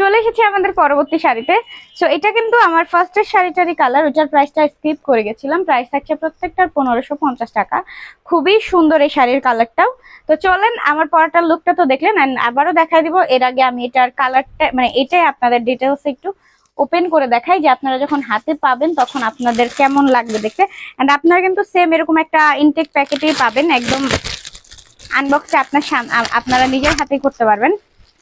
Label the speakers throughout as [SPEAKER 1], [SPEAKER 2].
[SPEAKER 1] চলে এসেছি আমাদের পরবর্তী শাড়িতে। সো এটা কিন্তু আমার ফার্স্টের শাড়িটারই কালার ওটার প্রাইসটা স্কিপ করে গেছিলাম। প্রাইস থাকছে প্রত্যেকটার পনেরোশো পঞ্চাশ টাকা। খুবই সুন্দর এই শাড়ির কালারটাও তো চলেন, আমার পরাটার লুকটা তো দেখলেন, and আবারও দেখাই দিব। এর আগে আমি এটার কালারটা মানে এটাই আপনাদের ডিটেলস একটু ওপেন করে দেখাই, যে আপনারা যখন হাতে পাবেন তখন আপনাদের কেমন লাগবে দেখতে। অ্যান্ড আপনারা কিন্তু সেম এরকম একটা ইনটেক প্যাকেটেই পাবেন, একদম আনবক্সে আপনার আপনারা নিজের হাতেই করতে পারবেন।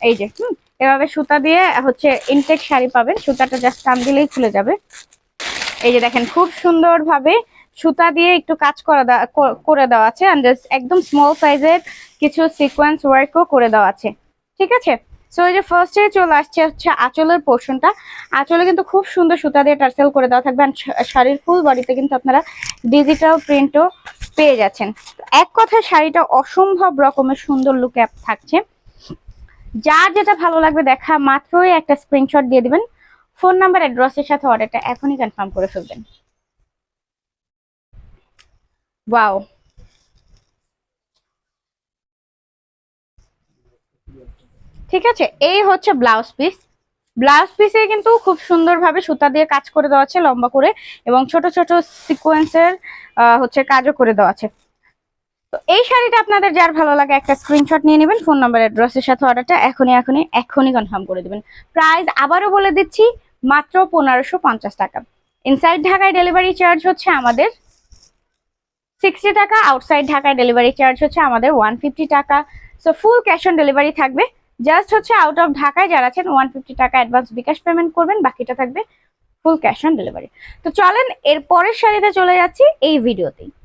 [SPEAKER 1] এই যে, হুম। এভাবে সুতা দিয়ে হচ্ছে ইনটেক শাড়ি পাবেন। সুতাটা জাস্ট টান দিলেই খুলে যাবে। এই যে দেখেন, খুব সুন্দরভাবে সুতা দিয়ে একটু কাজ করা করে দেওয়া আছে একদম স্মল সাইজের কিছু সিকোয়েন্স ওয়ার্কও করে দেওয়া আছে। ঠিক আছে? সো এই যে ফার্স্টে চলে আসছে হচ্ছে আঁচলের পোর্শনটা আঁচলে কিন্তু খুব সুন্দর সুতা দিয়ে টার্সেল করে দেওয়া থাকবে। শাড়ির ফুল বডিতে কিন্তু আপনারা ডিজিটাল প্রিন্টও পেয়ে যাচ্ছেন। এক কথায় শাড়িটা অসম্ভব রকমের সুন্দর লুকে থাকছে। যার যেটা ভালো লাগবে দেখা, মাত্রই একটা স্ক্রিনশট দিয়ে দিবেন। ফোন নাম্বার অ্যাড্রেসের সাথে অর্ডারটা এখনই কনফার্ম করে ফেলবেন। ওয়াও ঠিক আছে, এই হচ্ছে ব্লাউজ পিস ব্লাউজ পিসে কিন্তু খুব সুন্দরভাবে সুতা দিয়ে কাজ করে দেওয়া আছে, লম্বা করে, এবং ছোট ছোট সিকোয়েন্সের হচ্ছে কাজও করে দেওয়া আছে। তো এই শাড়িটা আপনাদের যার ভালো লাগে, একটা স্ক্রিনশট নিয়ে নেবেন ফোন নাম্বার অ্যাড্রেসের সাথে অর্ডারটা এখনই এখনই এখনই কনফার্ম করে দিবেন। প্রাইস আবারও বলে দিচ্ছি, মাত্র পনেরোশো টাকা। ইনসাইড ঢাকায় ডেলিভারি চার্জ হচ্ছে আমাদের সিক্সটি টাকা আউটসাইড ঢাকায় ডেলিভারি চার্জ হচ্ছে আমাদের ওয়ান টাকা। So full cash on delivery থাকবে। জাস্ট হচ্ছে আউট অফ ঢাকায় যারা আছেন ওয়ান টাকা অ্যাডভান্স বিকাশ পেমেন্ট করবেন, বাকিটা থাকবে ফুল ক্যাশ অন ডেলিভারি তো চলেন, এর পরের শাড়িতে চলে যাচ্ছি, এই ভিডিওতেই